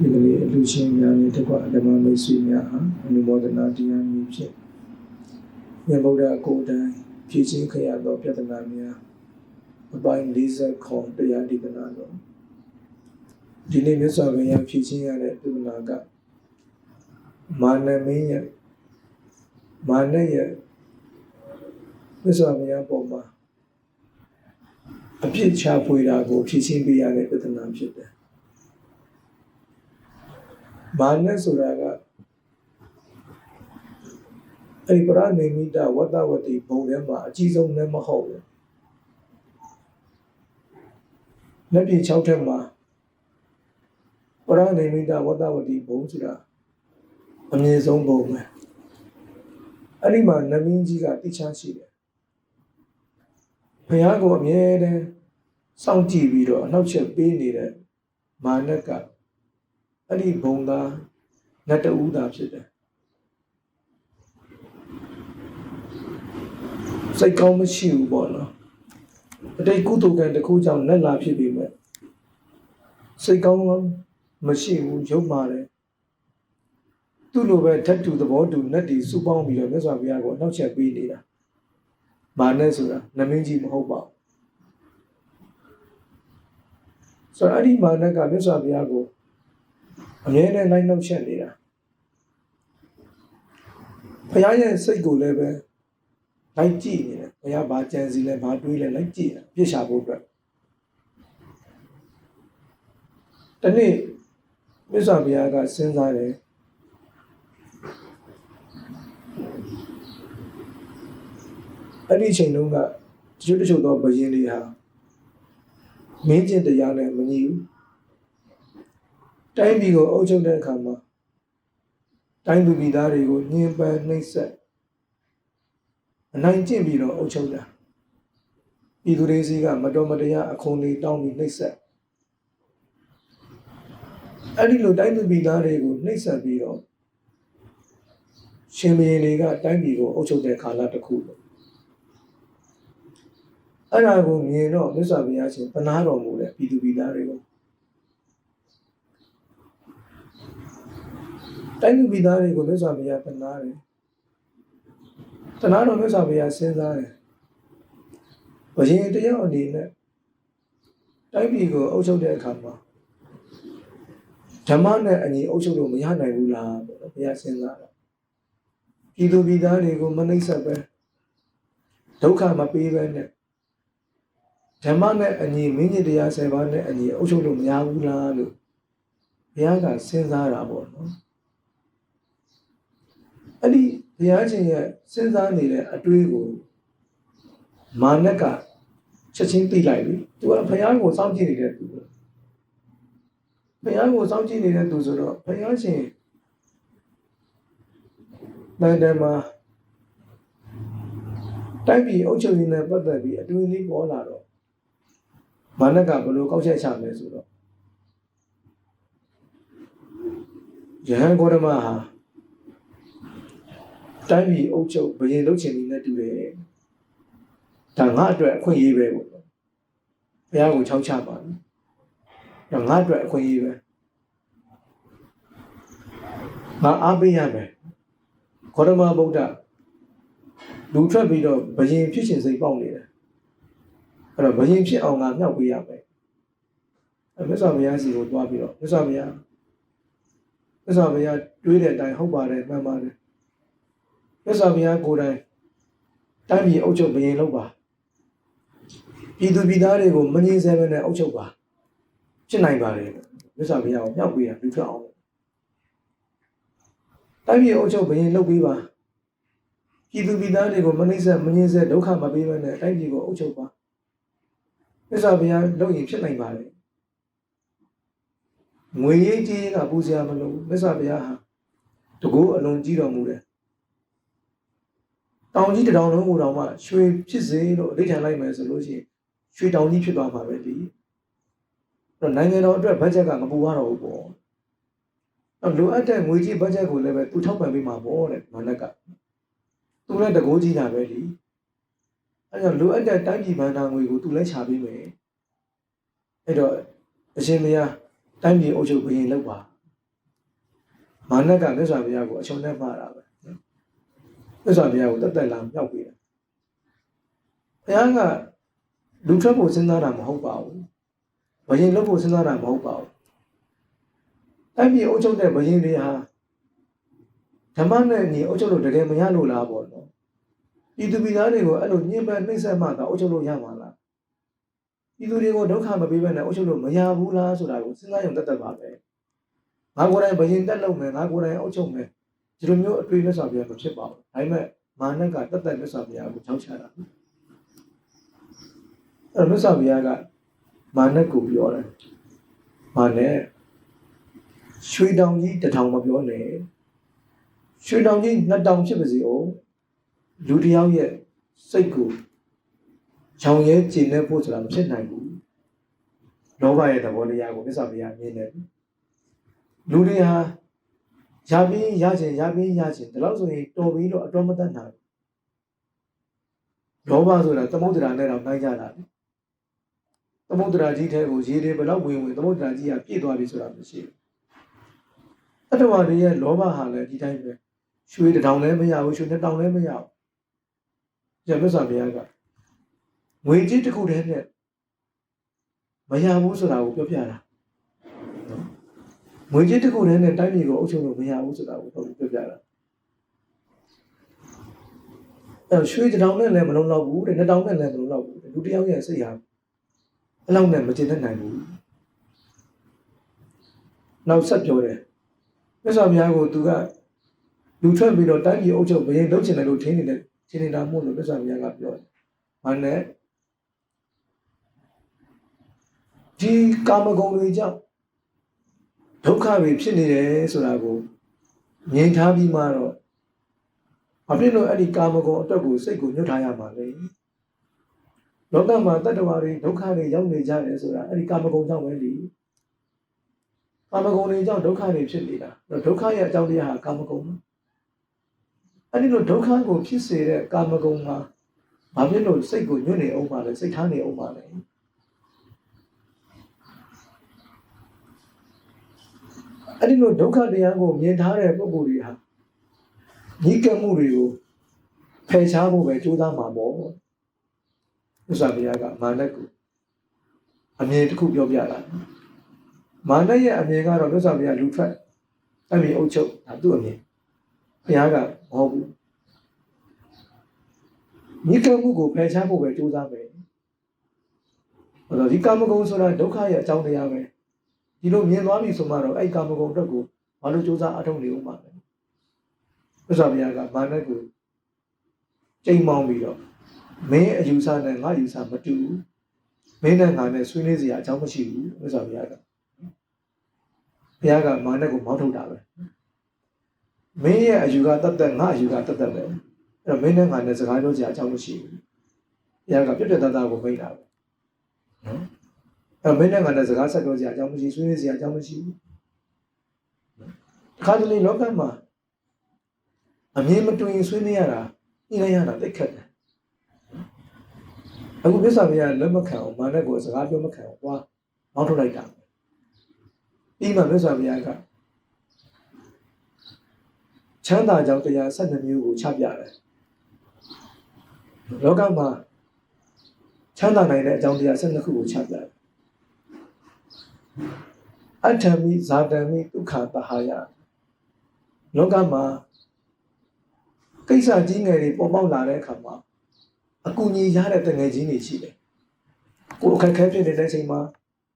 ဒီကလေးအလူရှင်များနဲ့တကွဓမ္မမိတ်ဆွေများဟာအနုမောဒနာတရားမည်ဖြင့်မြတ်ဗုဒ္ဓအကိုယ်တိုင်ဖြည့်ချင်းခရသောပြဿနာများအပိုင်း40ခုတရားဒီကနာတော်ဒီနေ့မြတ်စွာဘုရားဖြည့်ချင်းရတဲ့ပြဿနာကမာနမင်းရဲ့မာနရဲ့မြတ်စွာဘုရားပုံမှာအပြစ်ချဖွေတာကိုဖြည့်ချင်းပေးရတဲ့ပြဿနာဖြစ်တယ် မာနဆိုတာကအဲ့ဒီပရနေမိတဝတ္တဝတိဘုံထဲမှာအကြီးဆုံးလည်းမဟုတ်ဘူးလက်ပြ6ထက်မှာပရနေမိတဝတ္တဝတိဘုံဆိုတာအမြင့်ဆုံးဘုံပဲအဲ့ဒီမှာနမင်းကြီးကတိချရှိတယ်ဘုရားကိုအမြဲတမ်းစောင့်ကြည့်ပြီးတော့အနှောက်အယှက်ပေးနေတဲ့မာနက အဲ့ဒီဘုံသားနတ်တူသားဖြစ်တယ်စိတ်ကောင်းမရှိဘူးပေါ့နော်အတိတ်ကုသိုလ်ကံတစ်ခုကြောင့်လက်လာဖြစ်ပြီးမဲ့စိတ်ကောင်းမရှိဘူးရုပ်မာတယ်သူ့လိုပဲဓာတ်တူသဘောတူနတ်တီစုပေါင်းပြီးတော့မြတ်စွာဘုရားကိုအနောက်ချက်ပေးနေတာမာနဆိုတာနမင်းကြီးမဟုတ်ပါဘူးဆိုတော့အဲ့ဒီမာနကမြတ်စွာဘုရားကို အမြဲတမ်းလိုက်နှောက်ချက်နေတာဘုရားရဲ့စိတ်ကိုလည်းပဲလိုက်ကြည့်နေတယ်ဘုရားဘာကြံစီလဲဘာတွေးလဲလိုက်ကြည့်တာပြစ်ရှာဖို့အတွက်တနေ့မြတ်စွာဘုရားကစဉ်းစားတယ်အဲ့ဒီအချိန်တုန်းကတချို့တချို့သောဘယင်းတွေဟာမင်းကျင့်တရားနဲ့မညီဘူး တိုင်းပြည်ကိုအုပ်ချုပ်တဲ့အခါမှာတိုင်းသူပြည်သားတွေကိုညှဉ်းပန်းနှိပ်စက်အနိုင်ကျင့်ပြီးတော့အုပ်ချုပ်တာပြည်သူတွေစီကမတော်မတရားအခွန်တွေတောင်းပြီးနှိပ်စက်အဲ့ဒီလိုတိုင်းသူပြည်သားတွေကိုနှိပ်စက်ပြီးတော့ရှင်ဘုရင်တွေကတိုင်းပြည်ကိုအုပ်ချုပ်တဲ့ကာလတစ်ခုပေါ့အဲ့ဒါကိုမြင်တော့မြတ်စွာဘုရားရှင်ပနာတော်မူတဲ့ပြည်သူပြည်သားတွေကို တိုင်းသူပြည်သားတွေကိုမြတ်စွာဘုရားပနာတယ်တနာတော်မြတ်စွာဘုရားစဉ်းစားတယ်ဘုရင်တယောက်အနေနဲ့တိုင်းပြည်ကိုအုပ်ချုပ်တဲ့အခါမှာဓမ္မနဲ့အညီအုပ်ချုပ်လို့မရနိုင်ဘူးလားပေါ့ဘုရားစဉ်းစားတာပြည်သူပြည်သားတွေကိုမနှိမ့်ဆက်ပဲဒုက္ခမပေးပဲနဲ့ဓမ္မနဲ့အညီမင်းကြီးတရားဆယ်ပါးနဲ့အညီအုပ်ချုပ်လို့မရဘူးလားလို့ဘုရားကစဉ်းစားတာပေါ့နော် အဲ့ဒီဘုရားရှင်ရဲ့စဉ်းစားနေတဲ့အတွေးကိုမာနကချက်ချင်းသိလိုက်ပြီသူကဘုရားကိုစောင့်ကြည့်နေတဲ့သူပဲဘုရားကိုစောင့်ကြည့်နေတဲ့သူဆိုတော့ဘုရားရှင်တန်တမှာတိုက်ပြီးအုပ်ချုပ်ရေးနဲ့ပတ်သက်ပြီးအတွင်းလေးပေါ်လာတော့မာနကဘယ်လိုကောက်ချက်ချမလဲဆိုတော့ယဟန်ဂေါရမဟာ တိုင်းပြည်အုပ်ချုပ်ဘယင်လုပ်ချင်နေတဲ့တူတယ်ဒါငါအတွက်အခွင့်အရေးပဲပေါ့ဘုရားကိုချောက်ချပါဘူးဒါငါအတွက်အခွင့်အရေးပဲငါအားပေးရမယ်ဂေါရမဗုဒ္ဓလူထွက်ပြီးတော့ဘယင်ဖြစ်ရှင်စိတ်ပေါက်နေတယ်အဲ့တော့ဘယင်ဖြစ်အောင်ငါမြောက်ပေးရမယ်အဲ့မြတ်စွာဘုရားစီကိုတွားပြီးတော့မြတ်စွာဘုရားမြတ်စွာဘုရားတွေးတဲ့အတိုင်းဟုတ်ပါတယ်မှန်ပါတယ် မြတ်စွာဘုရားကိုယ်တိုင်တိုင်းပြည်အုပ်ချုပ်ဘယင်လုပ်ပါပြည်သူပြည်သားတွေကိုမငြင်းဆဲဘဲနဲ့အုပ်ချုပ်ပါဖြစ်နိုင်ပါတယ်မြတ်စွာဘုရားကိုမြောက်ပေးတာလူထွက်အောင်တိုင်းပြည်အုပ်ချုပ်ဘယင်လုပ်ပေးပါပြည်သူပြည်သားတွေကိုမနှိမ့်ဆက်မငြင်းဆဲဒုက္ခမပေးဘဲနဲ့တိုင်းပြည်ကိုအုပ်ချုပ်ပါမြတ်စွာဘုရားလုပ်ရင်ဖြစ်နိုင်ပါတယ်ငွေရေးကြေးကပူဇော်မလို့မြတ်စွာဘုရားဟာတကူအလွန်ကြီးတော်မူတယ် တောင်ကြီးတတောင်လုံးကိုတောင်မှရွှေဖြစ်စေလို့အဋ္ဌာန်လိုက်မယ်ဆိုလို့ရှိရင်ရွှေတောင်ကြီးဖြစ်သွားမှာပဲဒီအဲ့တော့နိုင်ငံတော်အတွက်ဘတ်ဂျက်ကမပူရတော့ဘူးပေါ့အဲ့လိုအပ်တဲ့ငွေကြီးဘတ်ဂျက်ကိုလည်းပဲသူထောက်ပံ့ပေးမှာပေါ့တဲ့မနက်ကသူလည်းတကိုးကြီးတာပဲဒီအဲ့တော့လိုအပ်တဲ့တိုင်းပြည်ဘဏ္ဍာငွေကိုသူလည်းချပေးမယ်အဲ့တော့အရှင်မယားတိုင်းပြည်အုပ်ချုပ်ဘရင်လောက်ပါမာနကမြတ်စွာဘုရားကိုအချုံနဲ့မှားတာပဲ နော်မြတ်စွာဘုရားကိုတက်တက်လာမြောက်ပေးတာဘုရားကလူထွက်ဖို့စဉ်းစားတာမဟုတ်ပါဘူးဘယင်လုပ်ဖို့စဉ်းစားတာမဟုတ်ပါဘူးအဲ့ဒီအုပ်ချုပ်တဲ့ဘယင်တွေဟာဓမ္မနဲ့အညီအုပ်ချုပ်လို့တကယ်မရလို့လားပေါ့နော်ဤသူပြည်သားတွေကိုအဲ့လိုညှဉ်းပန်းနှိပ်စက်မှသာအုပ်ချုပ်လို့ရမှာလားဤသူတွေကိုဒုက္ခမပေးဘဲနဲ့အုပ်ချုပ်လို့မရဘူးလားဆိုတာကိုစဉ်းစားရုံတက်တက်ပါပဲငါကိုယ်တိုင်ဘယင်တက်လုပ်မယ်ငါကိုယ်တိုင်အုပ်ချုပ်မယ် ဒီလိုမျိုးအတွေ့အမြတ်စွာဘုရားမဖြစ်ပါဘူးဒါပေမဲ့မာနကတက်တက်မြတ်စွာဘုရားကိုချောက်ချတာအဲ့တော့မြတ်စွာဘုရားကမာနကိုပြောတယ်မာနရွှေတောင်ကြီးတစ်ထောင်မပြောနဲ့ရွှေတောင်ကြီးနှစ်တောင်ဖြစ်ပါစေအောင်လူတစ်ယောက်ရဲ့စိတ်ကိုချောင်ရဲကျင်နေဖို့ဆိုတာမဖြစ်နိုင်ဘူးလောဘရဲ့သဘောတရားကိုမြတ်စွာဘုရားမြင်တယ်လူတွေဟာ ရပြီးရခြင်းရပြီးရခြင်းဒီလောက်ဆိုရင်တော်ပြီးတော့အတော်မတတ်နိုင်ဘူးလောဘဆိုတာသမုဒ္ဒရာနဲ့တော့နိုင်ကြတာလေသမုဒ္ဒရာကြီးထဲကိုရေတွေဘယ်လောက်ဝင်ဝင်သမုဒ္ဒရာကြီးကပြည့်သွားပြီဆိုတာမရှိဘူးတတဝါတွေရဲ့လောဘဟာလည်းဒီတိုင်းပဲရွှေတစ်ထောင်လည်းမရဘူးရွှေနှစ်ထောင်လည်းမရဘူးကျန်မြတ်စွာဘုရားကငွေကြီးတစ်ခုတည်းနဲ့မရဘူးဆိုတာကိုပြောပြတာနော် ငွေကြီးတစ်ခုတည်းနဲ့တိုင်းပြည်ကိုအုပ်ချုပ်လို့မရဘူးဆိုတာကိုပြောပြတာအဲရွှေတစ်ထောင်နဲ့လည်းမလုံးတော့ဘူးတဲ့နှစ်ထောင်နဲ့လည်းမလုံးတော့ဘူးလူတစ်ယောက်ရဲ့စိတ်ဟာအဲ့လောက်နဲ့မကျင်တတ်နိုင်ဘူးနောက်ဆက်ပြောတယ်မြတ်စွာဘုရားကိုသူကလူထွက်ပြီးတော့တိုင်းပြည်အုပ်ချုပ်ဘယ်ရင်လုပ်ချင်တယ်လို့ထင်နေတဲ့ထင်နေတာမို့လို့မြတ်စွာဘုရားကပြောတယ်။ဘာနဲ့ဒီကာမဂုဏ်တွေကြောင့် ဒုက္ခတွေဖြစ်နေတယ်ဆိုတာကိုမြင်ထားပြီးမှတော့ဘာဖြစ်လို့အဲ့ဒီကာမဂုဏ်အတွက်ကိုစိတ်ကိုညှို့ထားရမှာလဲ။လောကမှာတတ္တဝါတွေဒုက္ခတွေရောက်နေကြတယ်ဆိုတာအဲ့ဒီကာမဂုဏ်ကြောင့်ပဲလေ။ကာမဂုဏ်တွေကြောင့်ဒုက္ခတွေဖြစ်နေတာ။ဒုက္ခရဲ့အကြောင်းတရားဟာကာမဂုဏ်ပဲ။အဲ့ဒီလိုဒုက္ခကိုဖြစ်စေတဲ့ကာမဂုဏ်မှာဘာဖြစ်လို့စိတ်ကိုညှို့နေအောင်ပါလဲစိတ်ထားနေအောင်ပါလဲ။ အဲ့ဒီလိုဒုက္ခတရားကိုမြင်ထားတဲ့ပုဂ္ဂိုလ်တွေဟာညီကမှုတွေကိုဖယ်ရှားဖို့ပဲကြိုးစားမှာပေါ့။ဥစ္စာဘုရားကမာနကိုအမြင်တစ်ခုပြောပြတာ။မာနရဲ့အမြင်ကတော့ဥစ္စာဘုရားလူထွက်အမြင်အုပ်ချုပ်ဒါသူ့အမြင်။ဘုရားကမဟုတ်ဘူး။ညီကမှုကိုဖယ်ရှားဖို့ပဲကြိုးစားမယ်။ဟောဒီကာမဂုဏ်ဆိုတာဒုက္ခရဲ့အကြောင်းတရားပဲ။ ဒီလိုမြင်သွားပြီဆိုမှတော့အဲ့ကာမဂုဏ်အတွက်ကိုဘာလို့ကြိုးစားအထောက်နေဦးမှာလဲ။ဥစ္စာဘုရားကမာနကိုချိန်မောင်းပြီးတော့မင်းအယူဆနဲ့ငါအယူဆမတူဘူးမင်းနဲ့ငါနဲ့ဆွေးနွေးစရာအကြောင်းမရှိဘူးဥစ္စာဘုရားကဘုရားကမာနကိုမောင်းထုတ်တာပဲမင်းရဲ့အယူကတတ်တတ်ငါအယူကတတ်တတ်ပဲအဲ့တော့မင်းနဲ့ငါနဲ့စကားပြောစရာအကြောင်းမရှိဘူးဘုရားကပြတ်ပြတ်သားသားကိုမိတ်တာပဲနော် အဲ့မင်းနဲ့ငါနဲ့စကားဆက်ပြောစရာအကြောင်းမရှိဆွေးနွေးစရာအကြောင်းမရှိဘူးခါတလေလောကမှာအမြင်မတူရင်ဆွေးနွေးရတာညှိနှိုင်းရတာတိတ်ခက်တယ်အခုပြဿနာတွေကလက်မခံအောင်မာနကိုစကားပြောမခံအောင်ကွာမောင်းထုတ်လိုက်တာပြီးမှပြဿနာတွေကချမ်းသာကြောင်းတရား12မျိုးကိုချပြတယ်လောကမှာချမ်းသာနိုင်တဲ့အကြောင်းတရား12ခုကိုချပြတယ် အထမိဇာတမိဒုက္ခတဟာယလောကမှာကိစ္စကြီးငယ်တွေပေါ်ပေါက်လာတဲ့အခါမှာအကူအညီရတဲ့တငယ်ချင်းတွေရှိတယ်ကိုအခက်ခဲဖြစ်နေတဲ့အချိန်မှာ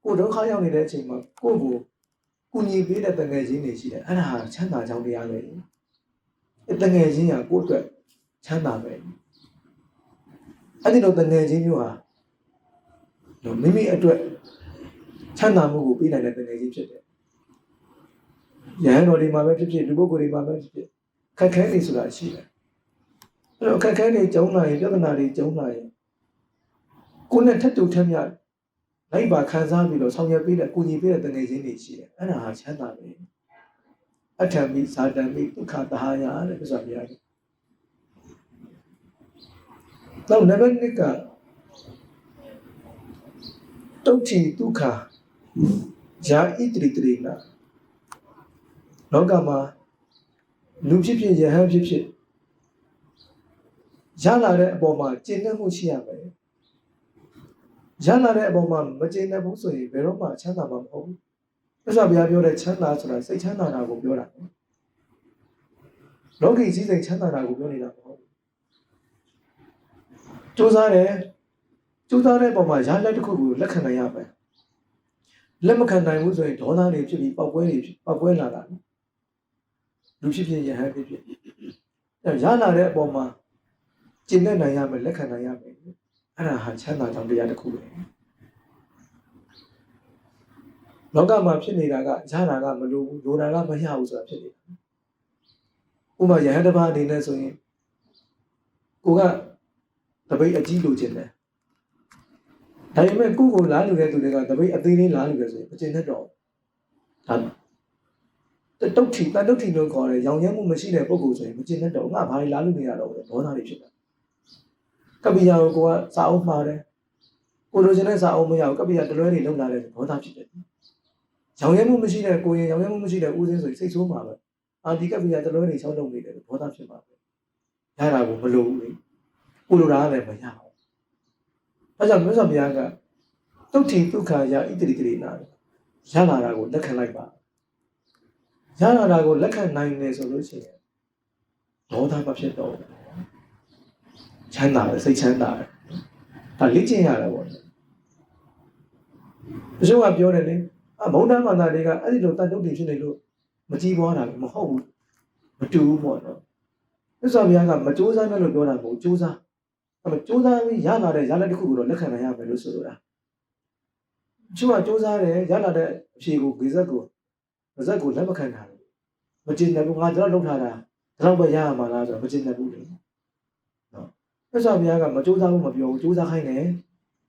ကိုဒုက္ခရောက်နေတဲ့အချိန်မှာကိုကိုကူညီပေးတဲ့တငယ်ချင်းတွေရှိတယ်အဲ့ဒါဟာချမ်းသာကြောင်းတရားပဲအဲ့တငယ်ချင်းကကိုအတွက်ချမ်းသာပဲအဲ့ဒီလိုတငယ်ချင်းမျိုးဟာတော့မိမိအတွက် ချမ်းသာမှုကိုပေးနိုင်တဲ့တငယ်ချင်းဖြစ်တယ်ရဟန်းတော်တွေမှာပဲဖြစ်ဖြစ်လူပုဂ္ဂိုလ်တွေမှာပဲဖြစ်ဖြစ်ခက်ခဲနေဆိုတာရှိတယ်အဲ့တော့အခက်အခဲတွေကျုံလာရင်ပြဿနာတွေကျုံလာရင်ကိုယ်နဲ့ထပ်တူထက်မြလိုက်ပါခံစားပြီးတော့ဆောင်ရွက်ပေးတဲ့ကိုညီပေးတဲ့တငယ်ချင်းတွေရှိတယ်အဲ့ဒါဟာချမ်းသာပဲအထံမိဇာတံမိဒုက္ခတဟာယတဲ့ပြဆိုပြရတယ်တော့နံပါတ်1ကတုတ်ချီဒုက္ခ ယာဣတိတရိနာလောကမှာလူဖြစ်ဖြစ်ယဟန်ဖြစ်ဖြစ်ရလာတဲ့အပေါ်မှာကျင့်တတ်မှုရှိရမယ်ရလာတဲ့အပေါ်မှာမကျင့်တတ်ဘူးဆိုရင်ဘယ်တော့မှချမ်းသာမှာမဟုတ်ဘူးမြတ်စွာဘုရားပြောတဲ့ချမ်းသာဆိုတာစိတ်ချမ်းသာတာကိုပြောတာနော်လောကီစည်းစိမ်ချမ်းသာတာကိုပြောနေတာမဟုတ်ဘူးစူးစမ်းတယ်စူးစမ်းတဲ့ပုံမှာရလက်တစ်ခုကိုလက်ခံနိုင်ရမယ် လက်မခံနိုင်ဘူးဆိုရင်ဒေါသတွေဖြစ်ပြီးပောက်ပွဲတွေဖြစ်ပောက်ပွဲလာတာနော်လူဖြစ်ဖြစ်ယဟန်ဖြစ်ဖြစ်အဲရလာတဲ့အပေါ်မှာကျင့်တဲ့နိုင်ရမယ်လက်ခံနိုင်ရမယ်အဲ့ဒါဟာချမ်းသာကြောင်းတရားတစ်ခုပဲလောကမှာဖြစ်နေတာကရတာကမလိုဘူးလိုတာကမရဘူးဆိုတာဖြစ်နေတာဥပမာယဟန်တစ်ပါးအနေနဲ့ဆိုရင်ကိုကတပိတ်အကြီးလိုချင်တယ် ဒါပေမဲ့ကိုယ့်ကိုလားလူတဲ့သူတွေကတပိတ်အသေးလေးလားလူတယ်ဆိုရင်မကျင်တတ်တော့ဒါတုတ်ထီတတုတ်ထီလို့ခေါ်တယ်ရောင်ရဲမှုမရှိတဲ့ပုံကိုဆိုရင်မကျင်တတ်တော့ငါဘာလဲလားလူနေရတော့ဒေါသတွေဖြစ်တာကပ္ပိယကိုကစာအုပ်မှားတယ်ကိုလိုချင်တဲ့စာအုပ်မရဘူးကပ္ပိယတလွဲတွေလုံလာတဲ့ဒေါသဖြစ်တယ်ရောင်ရဲမှုမရှိတဲ့ကိုရင်ရောင်ရဲမှုမရှိတဲ့ဦးစင်းဆိုရင်စိတ်ဆိုးမှာပဲအာဒီကပ္ပိယတလွဲတွေချောင်းလုံနေတယ်ဒေါသဖြစ်မှာပဲရတာကိုမလိုဘူးလေကိုလိုတာကလည်းမရဘူး အဲကြောင့်မြတ်စွာဘုရားကတုတ်ထီဒုက္ခယဣတိတိနာရလာတာကိုလက်ခံလိုက်ပါရလာတာကိုလက်ခံနိုင်တယ်ဆိုလို့ရှိရင်ဒေါသမဖြစ်တော့ဘူးချမ်းသာတယ်စိတ်ချမ်းသာတယ်ဒါလေ့ကျင့်ရတယ်ပေါ့တချို့ကပြောတယ်လေအဘုံတန်းမာတာတွေကအဲ့ဒီလိုတန်တုတ်တွေဖြစ်နေလို့မကြည်ပွားတာမဟုတ်ဘူးမတူဘူးပေါ့နော်မြတ်စွာဘုရားကမကြိုးစားနဲ့လို့ပြောတာမဟုတ်ကြိုးစား အဲ့မကြိုးစားပြီးရလာတဲ့ရလက်တစ်ခုကိုတော့လက်ခံနိုင်ရမယ်လို့ဆိုလိုတာကျိုးကကြိုးစားတယ်ရလာတဲ့အဖြေကိုဂေဇက်ကိုဂေဇက်ကိုလက်မခံတာမကျင်တယ်ဘူးငါတော့လုပ်ထားတာဒါတော့ပဲရရမှာလားဆိုတော့မကျင်တယ်ဘူးလေနော်မြတ်စွာဘုရားကမကြိုးစားဘူးမပြောဘူးကြိုးစားခိုင်းတယ်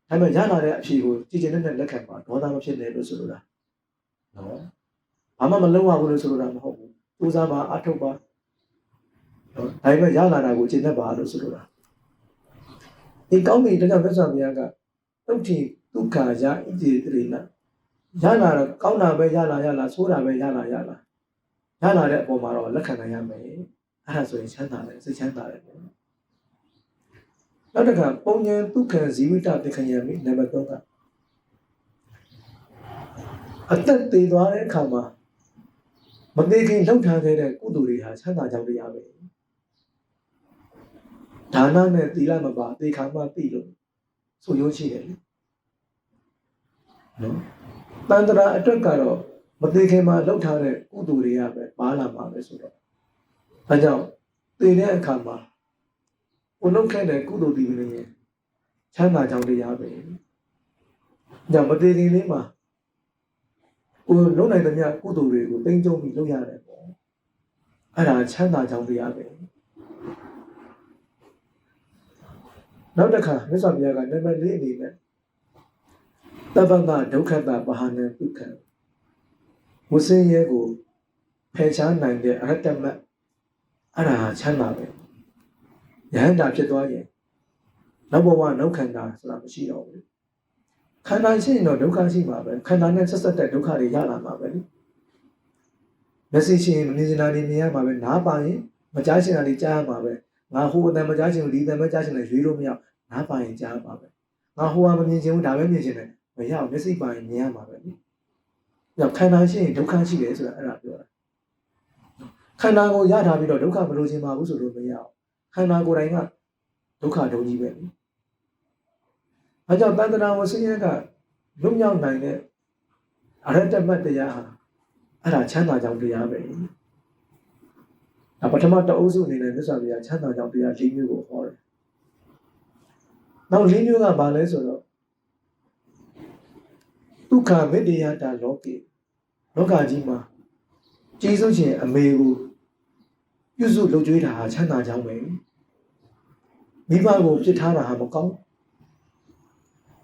ဒါပေမဲ့ရလာတဲ့အဖြေကိုကြည်ကျင်တဲ့လက်ခံပါဒေါသမဖြစ်နဲ့လို့ဆိုလိုတာနော်ဘာမှမလုပ်ရဘူးလို့ဆိုလိုတာမဟုတ်ဘူးကြိုးစားပါအထုတ်ပါနော်ဒါပေမဲ့ရလာတာကိုကျင့်တတ်ပါလို့ဆိုလိုတာ ဒီကောင်းပြီတကယ်မြတ်စွာဘုရားကတုတ်ထီဒုက္ခရာဣတိတိနာရလာတော့ကောင်းတာပဲရလာရလာဆိုးတာပဲရလာရလာရလာတဲ့အပေါ်မှာတော့လက်ခံနိုင်ရမယ်အဲ့ဒါဆိုရင်ချမ်းသာတယ်စိတ်ချမ်းသာတယ်ပေါ့နောက်တစ်ခါပုံဉ္ဒုက္ခဇီဝိတပက္ခယမိနံပါတ်3ကအသက်သေးသွားတဲ့အခါမှာမသေးခင်လှုပ်ထားခဲ့တဲ့ကုသိုလ်တွေဟာချမ်းသာကြောင်းတရားပဲ ဒါနနဲ့သီလမပါသေခါမှသိလို့ဆိုရုံးရှိတယ်လေနော်တန်တရာအတွက်ကတော့မသေးခင်မှာလှုပ်ထားတဲ့ကုသိုလ်တွေကပဲပါလာမှာပဲဆိုတော့အဲကြောင့်သေတဲ့အခါမှာကိုလှုပ်ခဲ့တဲ့ကုသိုလ်တွေလည်းချမ်းသာကြောင်းတရားပဲ။ကြောင့်မသေးခင်လေးမှာကိုလုံနိုင်တဲ့မြတ်ကုသိုလ်တွေကိုတင်းကျုံပြီးလုပ်ရတယ်ပေါ့။အဲ့ဒါချမ်းသာကြောင်းတရားပဲ။ နောက်တစ်ခါမြတ်စွာဘုရားကနံပါတ်၄အနေနဲ့တပ္ပကဒုက္ခတာပဟာနံဒုက္ခဝဆင်းရဲကိုဖယ်ရှားနိုင်တဲ့အရတ္တမတ်အဲ့ဒါချမ်းသာပဲယဟန္တာဖြစ်သွားရင်နောက်ဘဝနောက်ခန္ဓာဆိုတာမရှိတော့ဘူးခန္ဓာရှိရင်တော့ဒုက္ခရှိမှာပဲခန္ဓာနဲ့ဆက်ဆက်တဲ့ဒုက္ခတွေရလာမှာပဲလေမျက်စိရှိရင်မမြင်စင်တာတွေမြင်ရမှာပဲနားပါရင်မကြားစင်တာတွေကြားရမှာပဲ ငါဟိုအတန်မကြားချင်ဘူးဒီအတန်မကြားချင်တယ်ရွေးလို့မရနားပါရင်ကြားပါပဲငါဟိုကမမြင်ချင်ဘူးဒါပဲမြင်ချင်တယ်မရဘူးမျက်စိပါရင်မြင်ရမှာပဲလေ။ညခန္ဓာရှိရင်ဒုက္ခရှိတယ်ဆိုတာအဲ့ဒါပြောတာ။ခန္ဓာကိုရထားပြီးတော့ဒုက္ခမလို့ချင်ပါဘူးဆိုလို့မရဘူး။ခန္ဓာကိုယ်တိုင်ကဒုက္ခဒုံကြီးပဲလေ။အဲကြောင့်တန်တရာဝဆင်းရဲကလွတ်မြောက်နိုင်တဲ့အရတ္တမတ်တရားဟာအဲ့ဒါချမ်းသာကြောင်းတရားပဲ။ ဒါပထမတအုပ်စုအနေနဲ့မြတ်စွာဘုရားချမ်းသာကြောင်းတရား၄မျိုးကိုဟောတယ်။နောက်၄မျိုးကဘာလဲဆိုတော့ဒုက္ခမေတ္တယတာလောကေလောကကြီးမှာကျေးဇူးရှင်အမေကိုပြုစုလုပ်ကြွေးတာဟာချမ်းသာကြောင်းပဲမိဘကိုပြစ်ထားတာဟာမကောင်း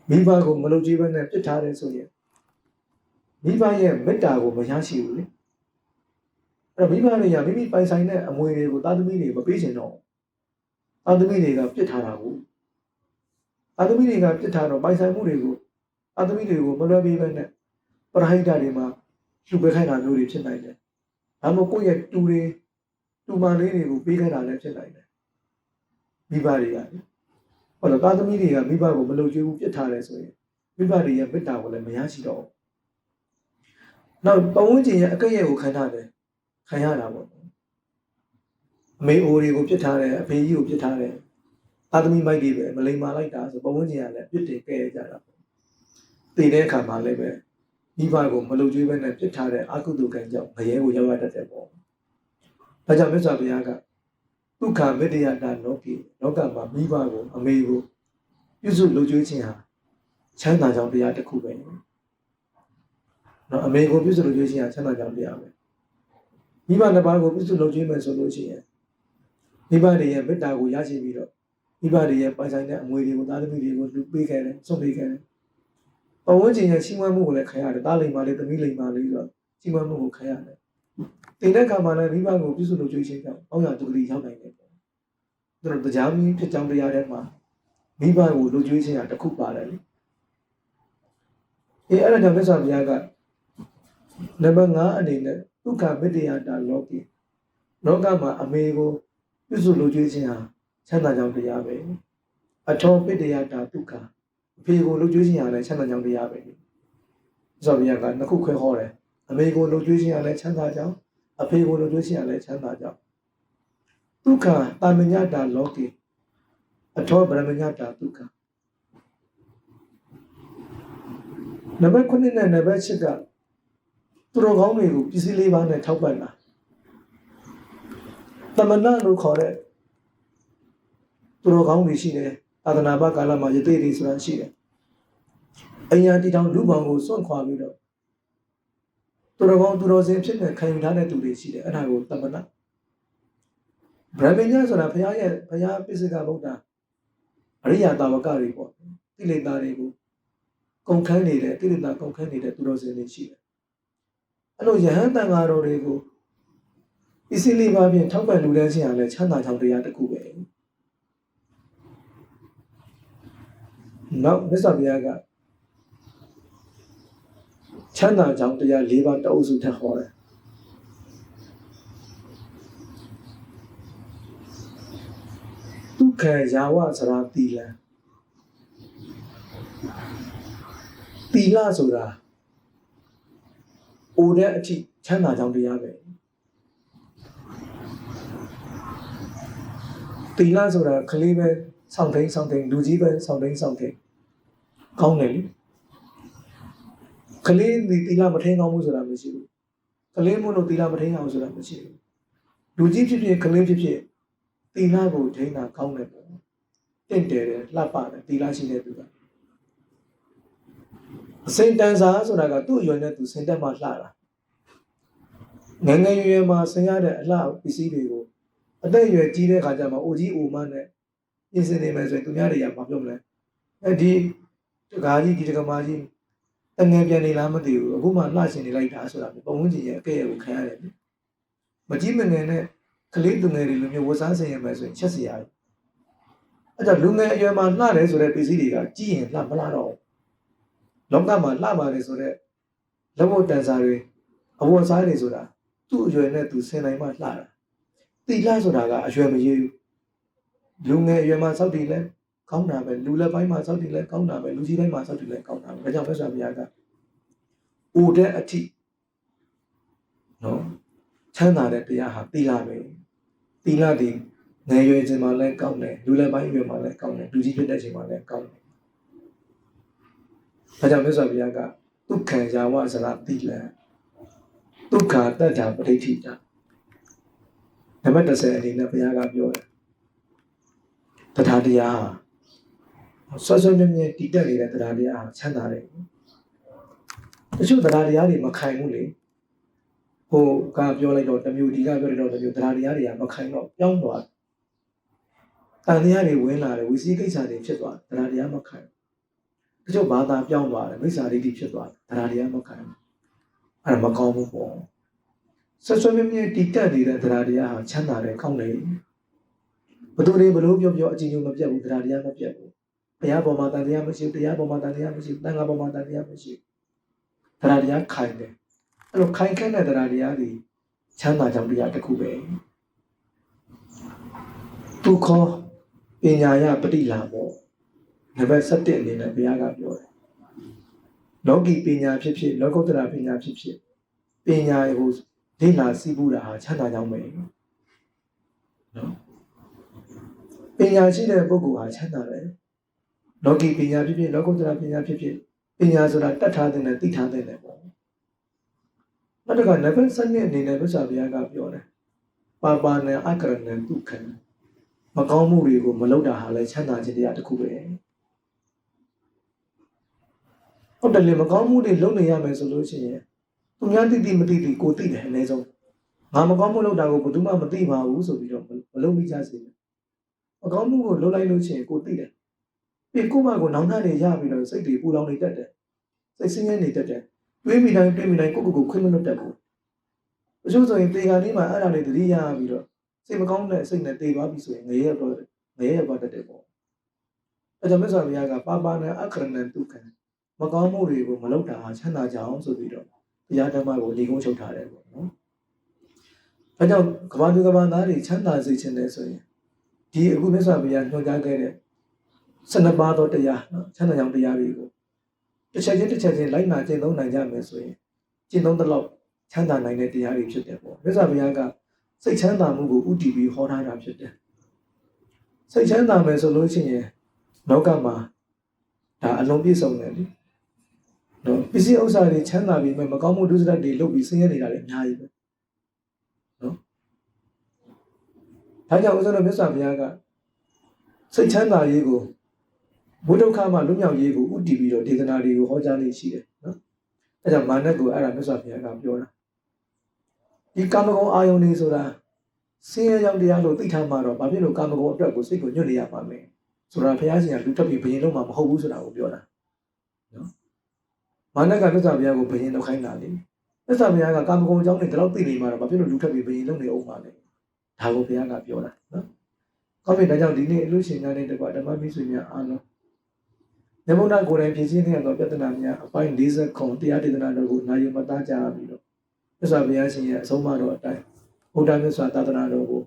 မိဘကိုမလုပ်ကြွေးဘဲနဲ့ပြစ်ထားတယ်ဆိုရင်မိဘရဲ့မေတ္တာကိုမရရှိဘူးလေ အဲ့တော့မိဘတွေကမိမိပိုင်ဆိုင်တဲ့အမွေတွေကိုသားသမီးတွေမပေးချင်တော့သားသမီးတွေကပြစ်ထားတာကိုသားသမီးတွေကပြစ်ထားတော့ပိုင်ဆိုင်မှုတွေကိုအသမီးတွေကိုမလွယ်ပေးပဲနဲ့ပရဟိတတွေမှာလှူပေးခိုင်းတာမျိုးတွေဖြစ်နိုင်တယ်။ဒါမှမဟုတ်ကိုယ့်ရဲ့တူတွေတူမလေးတွေကိုပေးခဲ့တာလည်းဖြစ်နိုင်တယ်မိဘတွေကလေဟောတော့သားသမီးတွေကမိဘကိုမလုံကျွေးဘူးပြစ်ထားတယ်ဆိုရင်မိဘတွေရဲ့မေတ္တာကိုလည်းမရရှိတော့ဘူးနောက်ပဝန်းကျင်ရဲ့အကဲ့ရဲ့ကိုခံထားတယ် ခံရတာပေါ့အမေအိုတွေကိုပြစ်ထားတယ်အဖေကြီးကိုပြစ်ထားတယ်သားသမီးမိုက်တွေပဲမလိမ္မာလိုက်တာဆိုပဝန်းကျင်ကလည်းပြစ်တင်ခဲ့ကြတာပေါ့တည်တဲ့အခါမှာလည်းပဲမိဘကိုမလုံကျွေးဘဲနဲ့ပြစ်ထားတဲ့အကုသိုလ်ကံကြောင့်ငရဲကိုရောက်ရတတ်တယ်ပေါ့ဒါကြောင့်မြတ်စွာဘုရားကဒုက္ခမေတ္တယတာလောကီလောကမှာမိဘကိုအမေကိုပြုစုလုံကျွေးခြင်းဟာချမ်းသာကြောင်းတရားတစ်ခုပဲနော်အမေကိုပြုစုလုံကျွေးခြင်းဟာချမ်းသာကြောင်းတရားပဲ မိဘနှစ်ပါးကိုပြုစုလုံကျွေးမယ်ဆိုလို့ရှိရင်မိဘတွေရဲ့မေတ္တာကိုရရှိပြီးတော့မိဘတွေရဲ့ပိုင်ဆိုင်တဲ့အမွေတွေကိုသားသမီးတွေကိုလူပေးခဲ့တယ်ဆုံးပေးခဲ့တယ်ပဝန်းကျင်ရဲ့ချီးမွမ်းမှုကိုလည်းခံရတယ်သားလိမ်ပါလေသမီးလိမ်ပါလေဆိုတော့ချီးမွမ်းမှုကိုခံရတယ်တင်တဲ့ခါမှာလည်းမိဘကိုပြုစုလုံကျွေးခြင်းကြောင့်အောက်ရဒုက္ခရောက်နိုင်တယ်ပေါ့သူတို့တရားမီးဖြစ်ကြောင်းတရားထဲမှာမိဘကိုလုံကျွေးခြင်းဟာတစ်ခုပါတယ်လေအေးအဲ့ဒါကြောင့်မြတ်စွာဘုရားကနံပါတ်5အနေနဲ့ ဒုက္ခမတ္တယတာလောကီလောကမှာအမေကိုပြုစုလုံကျွေးခြင်းဟာချမ်းသာကြောင်းတရားပဲအထောပိတ္တယတာဒုက္ခအဖေကိုလုံကျွေးခြင်းဟာလည်းချမ်းသာကြောင်းတရားပဲမြတ်စွာဘုရားကနှစ်ခုခွဲဟောတယ်အမေကိုလုံကျွေးခြင်းဟာလည်းချမ်းသာကြောင်းအဖေကိုလုံကျွေးခြင်းဟာလည်းချမ်းသာကြောင်းဒုက္ခတာမညတာလောကီအထောဗရမညတာဒုက္ခနံပါတ်9နဲ့နံပါတ်10က သူတော်ကောင်းတွေကိုပစ္စည်းလေးပါးနဲ့ထောက်ပံ့တာတမနာလို့ခေါ်တဲ့သူတော်ကောင်းတွေရှိတယ်သာသနာ့ဘကာလမှာယသိတွေဆိုတာရှိတယ်အညာတီတောင်လူပောင်ကိုစွန့်ခွာပြီးတော့သူတော်ကောင်းသူတော်စင်ဖြစ်နေခံယူထားတဲ့သူတွေရှိတယ်အဲ့ဒါကိုတမနာဗြဟ္မညဆိုတာဘုရားရဲ့ဘုရားပိစိကဗုဒ္ဓအရိယာတာဝကတွေပေါ့တိလေတာတွေကိုကုန်ခန်းနေတဲ့တိလေတာကုန်ခန်းနေတဲ့သူတော်စင်တွေရှိတယ် အဲ့လိုယဟန်တန်ဃာတော်တွေကိုပစ္စည်းလေးပါးဖြင့်ထောက်ပံ့လူတန်းခြင်းရလဲချမ်းသာကြောင်းတရားတစ်ခုပဲနောက်မြတ်စွာဘုရားကချမ်းသာကြောင်းတရား၄ပါးတအုပ်စုထပ်ဟောတယ်ဒုက္ခယာဝစရာတိလံတိလဆိုတာ အိုတဲ့အထိချမ်းသာကြောင်းတရားပဲတီလာဆိုတာကလေးပဲစောင့်သိမ်းစောင့်သိမ်းလူကြီးပဲစောင့်သိမ်းစောင့်သိမ်းကောင်းတယ်လေကလေးဒီတီလာမထင်းကောင်းဘူးဆိုတာမရှိဘူးကလေးမို့လို့တီလာမထင်းအောင်ဆိုတာမရှိဘူးလူကြီးဖြစ်ဖြစ်ကလေးဖြစ်ဖြစ်တီလာကိုထိန်းတာကောင်းတယ်ပေါ့တင့်တယ်တယ်လှပတယ်တီလာရှိတဲ့သူက အစိမ့်တန်စာဆိုတာကသူ့အရွယ်နဲ့သူစင်တက်မှလှတာငယ်ငယ်ရွယ်ရွယ်မှာဆင်ရတဲ့အလှပစ္စည်းတွေကိုအသက်အရွယ်ကြီးတဲ့ခါကျမှအိုကြီးအိုမနဲ့ပြင်ဆင်နေမယ်ဆိုရင်သူများတွေကမပြောမလဲအဲဒီတကားကြီးဒီတကမာကြီးတငယ်ပြန်နေလားမသိဘူးအခုမှလှရှင်နေလိုက်တာဆိုတာပုံဝင်ကြီးရဲ့အကဲ့ကိုခံရတယ်မကြီးမငယ်နဲ့ကလေးသူငယ်တွေလိုမျိုးဝစားဆင်ရမယ်ဆိုရင်ချက်စီရတယ်အဲ့ဒါလူငယ်အရွယ်မှာလှတယ်ဆိုတဲ့ပစ္စည်းတွေကကြီးရင်လှမလှတော့ လောကမှာလှပါတယ်ဆိုတော့လက်ဝတ်တန်စာတွေအဝတ်စားတွေဆိုတာသူ့အရွယ်နဲ့သူဆင်နိုင်မှလှတာတိလဆိုတာကအရွယ်မရဘူးလူငယ်အရွယ်မှာစောက်တည်လဲကောင်းတာပဲလူလက်ပိုင်းမှာစောက်တည်လဲကောင်းတာပဲလူကြီးပိုင်းမှာစောက်တည်လဲကောင်းတာပဲဒါကြောင့်ဖက်ဆာဘုရားကအိုတဲ့အထိနော်ချမ်းသာတဲ့တရားဟာတိလပဲတိလဒီငယ်ရွယ်ခြင်းမှာလည်းကောင်းတယ်လူလက်ပိုင်းရွယ်မှာလည်းကောင်းတယ်လူကြီးဖြစ်တဲ့ချိန်မှာလည်းကောင်းတယ် ဒါကြောင့်မြတ်စွာဘုရားကဒုက္ခံယာဝဇရာတိလံဒုက္ခတတ္ထာပဋိဋ္ဌိတာနံပါတ်30အနေနဲ့ဘုရားကပြောတယ်တရားတရားဟာဆွဆွမြဲမြဲတည်တက်နေတဲ့တရားတရားဟာချမ်းသာတယ်တချို့တရားတရားတွေမခိုင်ဘူးလေဟိုကပြောလိုက်တော့တမျိုးဒီကပြောလိုက်တော့တမျိုးတရားတရားတွေကမခိုင်တော့ပြောင်းသွားတန်တရားတွေဝင်လာတယ်ဝီစီကိစ္စတွေဖြစ်သွားတရားတရားမခိုင် တချို့ဘာသာပြောင်းသွားတယ်မိစ္ဆာဒိဋ္ဌိဖြစ်သွားတယ်တရားတရားမခိုင်အဲ့ဒါမကောင်းဘူးပေါ့ဆက်ဆွဲမြဲမြဲတည်တက်နေတဲ့တရားတရားဟာချမ်းသာတယ်ကောင်းတယ်ဘသူတွေဘလို့ပြောပြောအကြည့်ညိုမပြတ်ဘူးတရားတရားမပြတ်ဘူးဘုရားပေါ်မှာတန်တရားမရှိဘူးတရားပေါ်မှာတန်တရားမရှိဘူးတန်ခါပေါ်မှာတန်တရားမရှိဘူးတရားတရားခိုင်တယ်အဲ့လိုခိုင်ခန့်တဲ့တရားတရားတွေချမ်းသာကြောင်းတရားတစ်ခုပဲသူခေါ်ပညာယပฏิလာပေါ့ နံပါတ်7အနေနဲ့ဘုရားကပြောတယ်လောကီပညာဖြစ်ဖြစ်လောကုတ္တရာပညာဖြစ်ဖြစ်ပညာကိုလေ့လာစီးပူးတာဟာချမ်းသာကြောင်းပဲနော်ပညာရှိတဲ့ပုဂ္ဂိုလ်ဟာချမ်းသာတယ်လောကီပညာဖြစ်ဖြစ်လောကုတ္တရာပညာဖြစ်ဖြစ်ပညာဆိုတာတတ်ထားတဲ့နဲ့သိထားတဲ့နဲ့ပေါ့နောက်တစ်ခါနံပါတ်7အနေနဲ့ဘုရားဘုရားကပြောတယ်ပါပါနံအကရဏံဒုက္ခံမကောင်းမှုတွေကိုမလုပ်တာဟာလည်းချမ်းသာခြင်းတရားတစ်ခုပဲ ဟုတ်တယ်လေမကောင်းမှုတွေလုပ်နေရမယ်ဆိုလို့ရှိရင်သူများသိသိမသိသိကိုသိတယ်အနည်းဆုံးငါမကောင်းမှုလုပ်တာကိုဘယ်သူမှမသိပါဘူးဆိုပြီးတော့မလုပ်မိကြစေနဲ့မကောင်းမှုကိုလုပ်လိုက်လို့ရှိရင်ကိုသိတယ်ပြီးကိုမကိုနောင်တနေရပြီးတော့စိတ်တွေပူလောင်နေတတ်တယ်စိတ်ဆင်းရဲနေတတ်တယ်တွေးမိတိုင်းတွေးမိတိုင်းကိုကိုကိုခွင့်မလွတ်တတ်ဘူးတချို့ဆိုရင်တေခါလေးမှာအဲ့ဒါလေးတတိယပြီးတော့စိတ်မကောင်းတဲ့စိတ်နဲ့တည်သွားပြီဆိုရင်ငရဲတော့ငရဲတော့တတ်တယ်ပေါ့အဲကြောင့်မြတ်စွာဘုရားကပါပါနဲ့အခရဏံဒုက္ခ မကောင်းမှုတွေကိုမလုပ်တာဟာချမ်းသာကြအောင်ဆိုပြီးတော့ဘုရားဓမ္မကိုညီကုန်းချုပ်ထားတယ်ပေါ့နော်အဲကြောင့်ကမ္ဘာသူကမ္ဘာသားတွေချမ်းသာစေခြင်းနဲ့ဆိုရင်ဒီအခုမြတ်စွာဘုရားညွှန်ကြားခဲ့တဲ့12ပါးသောတရားနော်ချမ်းသာကြောင်တရားတွေကိုတစ်ချက်ချင်းတစ်ချက်ချင်းလိုက်နာကျင့်သုံးနိုင်ကြမယ်ဆိုရင်ကျင့်သုံးတဲ့လောက်ချမ်းသာနိုင်တဲ့တရားတွေဖြစ်တယ်ပေါ့မြတ်စွာဘုရားကစိတ်ချမ်းသာမှုကိုဥတည်ပြီးဟောထားတာဖြစ်တယ်။စိတ်ချမ်းသာမယ်ဆိုလို့ရှိရင်လောကမှာဒါအလုံးပြည့်စုံတယ်လေ။ နော်ပစ္စည်းဥစ္စာတွေချမ်းသာပြီးမှမကောင်းမှုဒုစရိုက်တွေလုပ်ပြီးဆင်းရဲနေတာလည်းအများကြီးပဲ။နော်။ဒါကြောင့်ဥစ္စာတော်မြတ်စွာဘုရားကစိတ်ချမ်းသာရေးကိုဘုဒ္ဓခါမှာလွတ်မြောက်ရေးကိုဥတည်ပြီးတော့ဒေသနာတွေကိုဟောကြားနေရှိတယ်နော်။အဲကြောင့်မာနကိုအဲ့ဒါမြတ်စွာဘုရားကပြောတာဒီကာမဂုဏ်အာယုန်တွေဆိုတာဆင်းရဲကြောင့်တရားလို့သိထားမှာတော့ဘာဖြစ်လို့ကာမဂုဏ်အတွက်ကိုစိတ်ကိုညွတ်နေရပါမယ်ဆိုတာဘုရားရှင်ကလူတက်ပြီးဘယင်လုံးမှာမဟုတ်ဘူးဆိုတာကိုပြောတာနော် မာနကမြတ်စွာဘုရားကိုဘယင်လောက်ခိုင်းတာလေမြတ်စွာဘုရားကကာမဂုဏ်အကြောင်းတွေဒီလောက်သိနေမှာတော့ဘာဖြစ်လို့လူတက်ပြီးဘယင်လုံးနေအောင်ပါလဲဒါကိုဘုရားကပြောတာနော်ကောင်းပြီဒါကြောင့်ဒီနေ့အလို့ရှင်များတဲ့တကွာဓမ္မမိတ်ဆွေများအားလုံးမြတ်ဗုဒ္ဓကိုယ်တိုင်ဖြည့်ဆင်းခဲ့သောပြဿနာများအပိုင်း40ခုတရားဒေသနာတော်ကိုနာယူမသားကြပြီးတော့မြတ်စွာဘုရားရှင်ရဲ့အဆုံးအမတော်အတိုင်းဘုရားမြတ်စွာသာသနာတော်ကို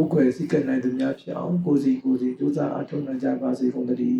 ဥကွယ်စည်းကပ်နိုင်သူများဖြစ်အောင်ကိုယ်စီကိုယ်စီကြိုးစားအားထုတ်နိုင်ကြပါစေကုန်သတည်း